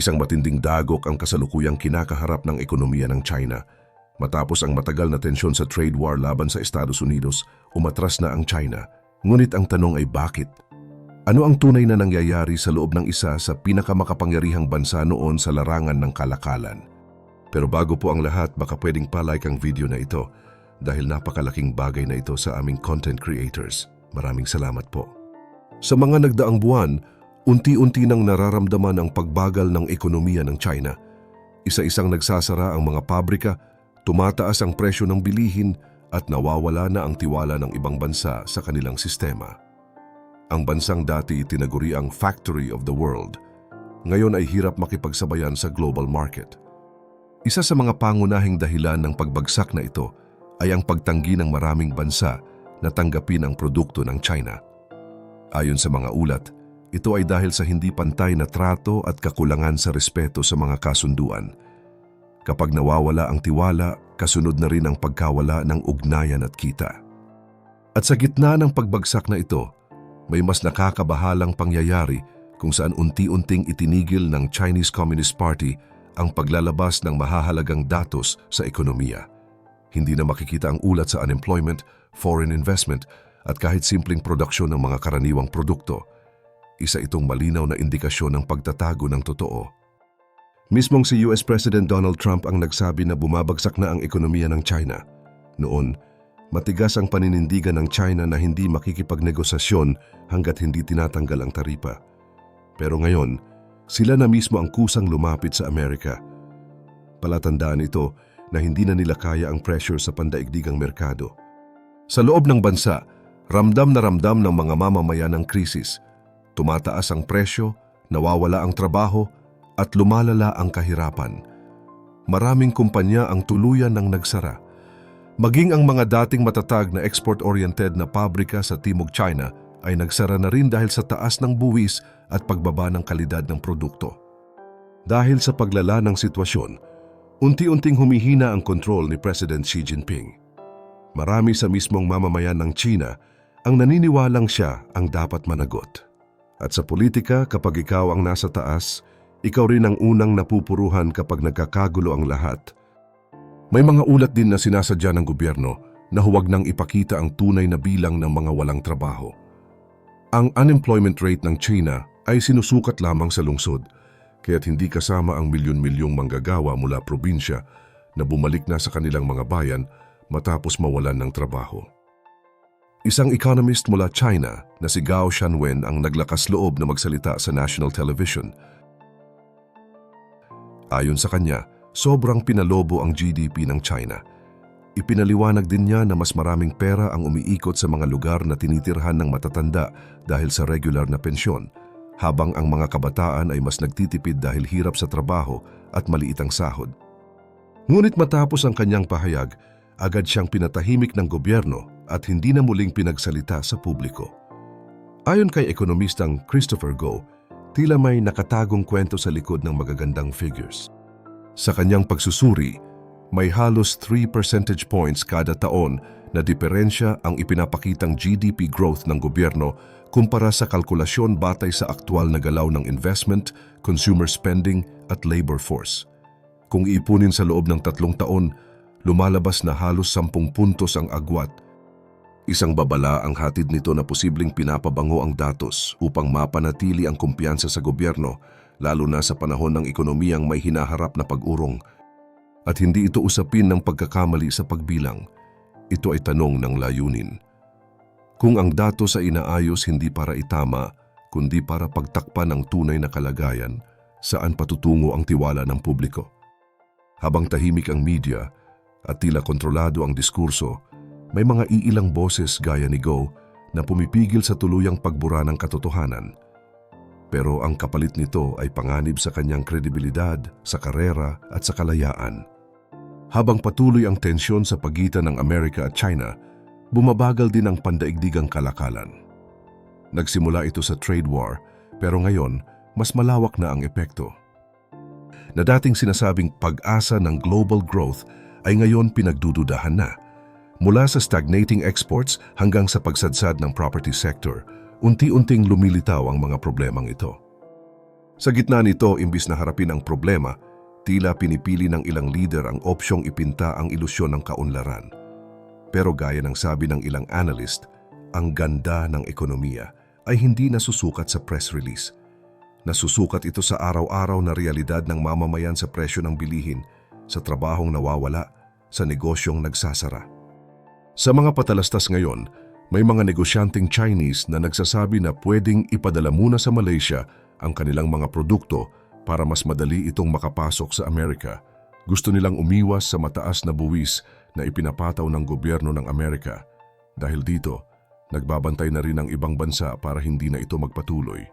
Isang matinding dagok ang kasalukuyang kinakaharap ng ekonomiya ng China. Matapos ang matagal na tensyon sa trade war laban sa Estados Unidos, umatras na ang China. Ngunit ang tanong ay bakit? Ano ang tunay na nangyayari sa loob ng isa sa pinakamakapangyarihang bansa noon sa larangan ng kalakalan? Pero bago po ang lahat, baka pwedeng palike ang video na ito dahil napakalaking bagay na ito sa aming content creators. Maraming salamat po. Sa mga nagdaang buwan, unti-unti nang nararamdaman ang pagbagal ng ekonomiya ng China. Isa-isang nagsasara ang mga pabrika, tumataas ang presyo ng bilihin at nawawala na ang tiwala ng ibang bansa sa kanilang sistema. Ang bansang dati tinaguri ang factory of the world, ngayon ay hirap makipagsabayan sa global market. Isa sa mga pangunahing dahilan ng pagbagsak na ito ay ang pagtanggi ng maraming bansa na tanggapin ang produkto ng China. Ayon sa mga ulat, ito ay dahil sa hindi pantay na trato at kakulangan sa respeto sa mga kasunduan. Kapag nawawala ang tiwala, kasunod na rin ang pagkawala ng ugnayan at kita. At sa gitna ng pagbagsak na ito, may mas nakakabahalang pangyayari kung saan unti-unting itinigil ng Chinese Communist Party ang paglalabas ng mahahalagang datos sa ekonomiya. Hindi na makikita ang ulat sa unemployment, foreign investment at kahit simpleng produksyon ng mga karaniwang produkto. Isa itong malinaw na indikasyon ng pagtatago ng totoo. Mismong si US President Donald Trump ang nagsabi na bumabagsak na ang ekonomiya ng China. Noon, matigas ang paninindigan ng China na hindi makikipagnegosasyon hanggat hindi tinatanggal ang taripa. Pero ngayon, sila na mismo ang kusang lumapit sa Amerika. Palatandaan ito na hindi na nila kaya ang pressure sa pandaigdigang merkado. Sa loob ng bansa, ramdam na ramdam ng mga mamamayan ng krisis. Tumataas ang presyo, nawawala ang trabaho, at lumalala ang kahirapan. Maraming kumpanya ang tuluyan ng nagsara. Maging ang mga dating matatag na export-oriented na pabrika sa Timog China ay nagsara na rin dahil sa taas ng buwis at pagbaba ng kalidad ng produkto. Dahil sa paglala ng sitwasyon, unti-unting humihina ang kontrol ni President Xi Jinping. Marami sa mismong mamamayan ng China ang naniniwalang siya ang dapat managot. At sa politika, kapag ikaw ang nasa taas, ikaw rin ang unang napupuruhan kapag nagkakagulo ang lahat. May mga ulat din na sinasadya ng gobyerno na huwag nang ipakita ang tunay na bilang ng mga walang trabaho. Ang unemployment rate ng China ay sinusukat lamang sa lungsod, kaya't hindi kasama ang milyon-milyong manggagawa mula probinsya na bumalik na sa kanilang mga bayan matapos mawalan ng trabaho. Isang economist mula China na si Gao Shanwen ang naglakas loob na magsalita sa national television. Ayon sa kanya, sobrang pinalobo ang GDP ng China. Ipinaliwanag din niya na mas maraming pera ang umiikot sa mga lugar na tinitirhan ng matatanda dahil sa regular na pensyon, habang ang mga kabataan ay mas nagtitipid dahil hirap sa trabaho at maliit ang sahod. Ngunit matapos ang kanyang pahayag, agad siyang pinatahimik ng gobyerno at hindi na muling pinagsalita sa publiko. Ayon kay ekonomistang Christopher Go, tila may nakatagong kwento sa likod ng magagandang figures. Sa kanyang pagsusuri, may halos 3 percentage points kada taon na diferensya ang ipinapakitang GDP growth ng gobyerno kumpara sa kalkulasyon batay sa aktwal na galaw ng investment, consumer spending at labor force. Kung iipunin sa loob ng tatlong taon, lumalabas na halos 10 puntos ang agwat. Isang babala ang hatid nito na posibleng pinapabango ang datos upang mapanatili ang kumpiyansa sa gobyerno lalo na sa panahon ng ekonomiyang may hinaharap na pag-urong. At hindi ito usapin ng pagkakamali sa pagbilang. Ito ay tanong ng layunin. Kung ang datos ay inaayos hindi para itama, kundi para pagtakpan ang tunay na kalagayan, saan patutungo ang tiwala ng publiko? Habang tahimik ang media at tila kontrolado ang diskurso, may mga iilang boses gaya ni Go na pumipigil sa tuluyang pagbura ng katotohanan. Pero ang kapalit nito ay panganib sa kanyang kredibilidad, sa karera at sa kalayaan. Habang patuloy ang tensyon sa pagitan ng Amerika at China, bumabagal din ang pandaigdigang kalakalan. Nagsimula ito sa trade war, pero ngayon mas malawak na ang epekto. Na dating sinasabing pag-asa ng global growth ay ngayon pinagdududahan na. Mula sa stagnating exports hanggang sa pagsadsad ng property sector, unti-unting lumilitaw ang mga problemang ito. Sa gitna nito, imbis na harapin ang problema, tila pinipili ng ilang leader ang opsyong ipinta ang ilusyon ng kaunlaran. Pero gaya ng sabi ng ilang analyst, ang ganda ng ekonomiya ay hindi nasusukat sa press release. Nasusukat ito sa araw-araw na realidad ng mamamayan sa presyo ng bilihin, sa trabahong nawawala, sa negosyong nagsasara. Sa mga patalastas ngayon, may mga negosyanteng Chinese na nagsasabi na pwedeng ipadala muna sa Malaysia ang kanilang mga produkto para mas madali itong makapasok sa Amerika. Gusto nilang umiwas sa mataas na buwis na ipinapataw ng gobyerno ng Amerika. Dahil dito, nagbabantay na rin ang ibang bansa para hindi na ito magpatuloy.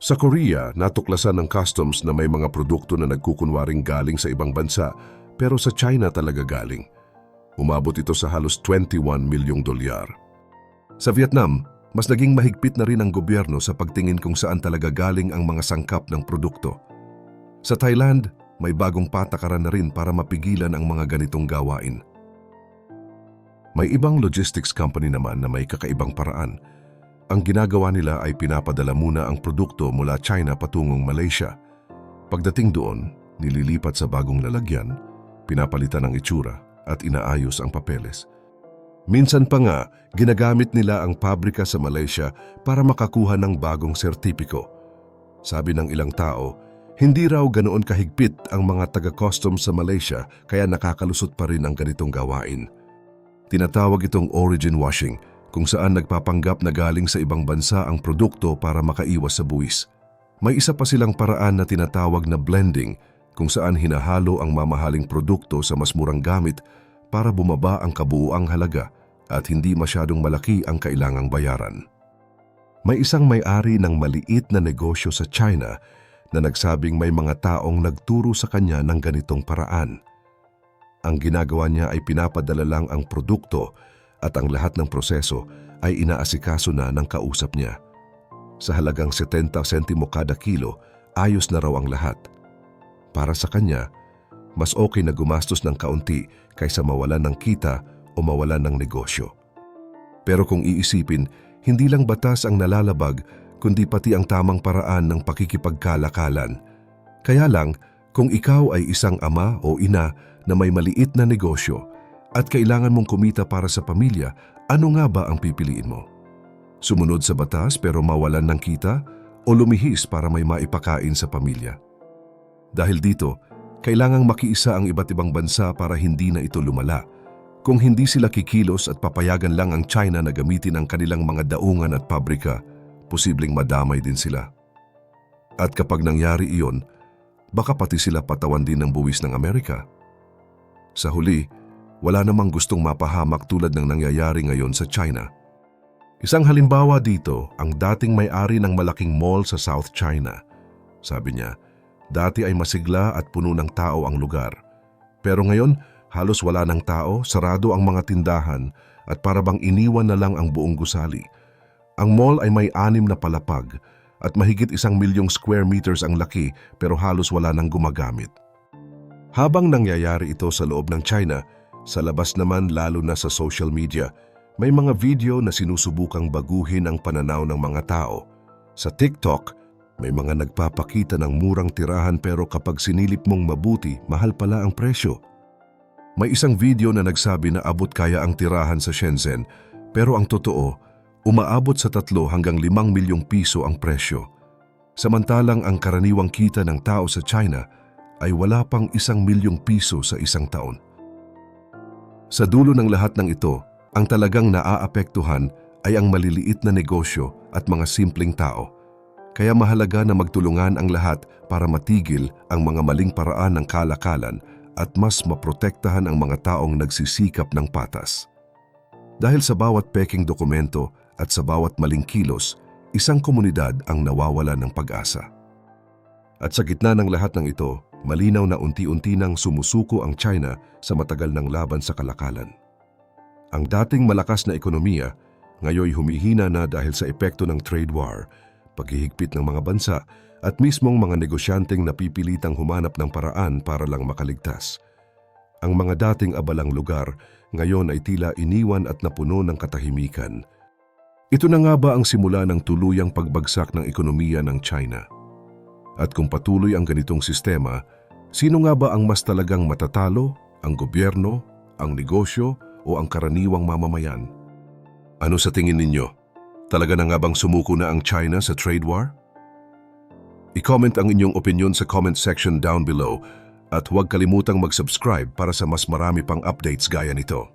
Sa Korea, natuklasan ng customs na may mga produkto na nagkukunwaring galing sa ibang bansa pero sa China talaga galing. Umabot ito sa halos 21 milyong dolyar. Sa Vietnam, mas naging mahigpit na rin ang gobyerno sa pagtingin kung saan talaga galing ang mga sangkap ng produkto. Sa Thailand, may bagong patakaran na rin para mapigilan ang mga ganitong gawain. May ibang logistics company naman na may kakaibang paraan. Ang ginagawa nila ay pinapadala muna ang produkto mula China patungong Malaysia. Pagdating doon, nililipat sa bagong lalagyan, pinapalitan ang itsura at inaayos ang papeles. Minsan pa nga, ginagamit nila ang pabrika sa Malaysia para makakuha ng bagong sertipiko. Sabi ng ilang tao, hindi raw ganoon kahigpit ang mga taga-customs sa Malaysia kaya nakakalusot pa rin ang ganitong gawain. Tinatawag itong origin washing kung saan nagpapanggap na galing sa ibang bansa ang produkto para makaiwas sa buwis. May isa pa silang paraan na tinatawag na blending kung saan hinahalo ang mamahaling produkto sa mas murang gamit para bumaba ang kabuuang halaga at hindi masyadong malaki ang kailangang bayaran. May isang may-ari ng maliit na negosyo sa China na nagsabing may mga taong nagturo sa kanya ng ganitong paraan. Ang ginagawa niya ay pinapadala lang ang produkto at ang lahat ng proseso ay inaasikaso na ng kausap niya. Sa halagang 70 sentimo kada kilo, ayos na raw ang lahat. Para sa kanya, mas okay na gumastos ng kaunti kaysa mawalan ng kita o mawalan ng negosyo. Pero kung iisipin, hindi lang batas ang nalalabag kundi pati ang tamang paraan ng pakikipagkalakalan. Kaya lang, kung ikaw ay isang ama o ina na may maliit na negosyo at kailangan mong kumita para sa pamilya, ano nga ba ang pipiliin mo? Sumunod sa batas pero mawalan ng kita o lumihis para may maipakain sa pamilya? Dahil dito, kailangang makiisa ang iba't ibang bansa para hindi na ito lumala. Kung hindi sila kikilos at papayagan lang ang China na gamitin ang kanilang mga daungan at pabrika, posibleng madamay din sila. At kapag nangyari iyon, baka pati sila patawan din ng buwis ng Amerika. Sa huli, wala namang gustong mapahamak tulad ng nangyayari ngayon sa China. Isang halimbawa dito, ang dating may-ari ng malaking mall sa South China. Sabi niya, dati ay masigla at puno ng tao ang lugar. Pero ngayon, halos wala ng tao, sarado ang mga tindahan at parabang iniwan na lang ang buong gusali. Ang mall ay may anim na palapag at mahigit isang milyong square meters ang laki pero halos wala nang gumagamit. Habang nangyayari ito sa loob ng China, sa labas naman lalo na sa social media, may mga video na sinusubukang baguhin ang pananaw ng mga tao. Sa TikTok, may mga nagpapakita ng murang tirahan pero kapag sinilip mong mabuti, mahal pala ang presyo. May isang video na nagsabi na abot kaya ang tirahan sa Shenzhen pero ang totoo, umaabot sa tatlo hanggang limang milyong piso ang presyo. Samantalang ang karaniwang kita ng tao sa China ay wala pang isang milyong piso sa isang taon. Sa dulo ng lahat ng ito, ang talagang naaapektuhan ay ang maliliit na negosyo at mga simpleng tao. Kaya mahalaga na magtulungan ang lahat para matigil ang mga maling paraan ng kalakalan at mas maprotektahan ang mga taong nagsisikap ng patas. Dahil sa bawat peking dokumento at sa bawat maling kilos, isang komunidad ang nawawala ng pag-asa. At sa gitna ng lahat ng ito, malinaw na unti-unti nang sumusuko ang China sa matagal ng laban sa kalakalan. Ang dating malakas na ekonomiya, ngayoy humihina na dahil sa epekto ng trade war, paghihigpit ng mga bansa at mismong mga negosyanteng napipilitang humanap ng paraan para lang makaligtas. Ang mga dating abalang lugar ngayon ay tila iniwan at napuno ng katahimikan. Ito na nga ba ang simula ng tuluyang pagbagsak ng ekonomiya ng China? At kung patuloy ang ganitong sistema, sino nga ba ang mas talagang matatalo? Ang gobyerno, ang negosyo o ang karaniwang mamamayan? Ano sa tingin ninyo? Talaga na nga bang sumuko na ang China sa trade war? I-comment ang inyong opinion sa comment section down below at huwag kalimutang mag-subscribe para sa mas marami pang updates gaya nito.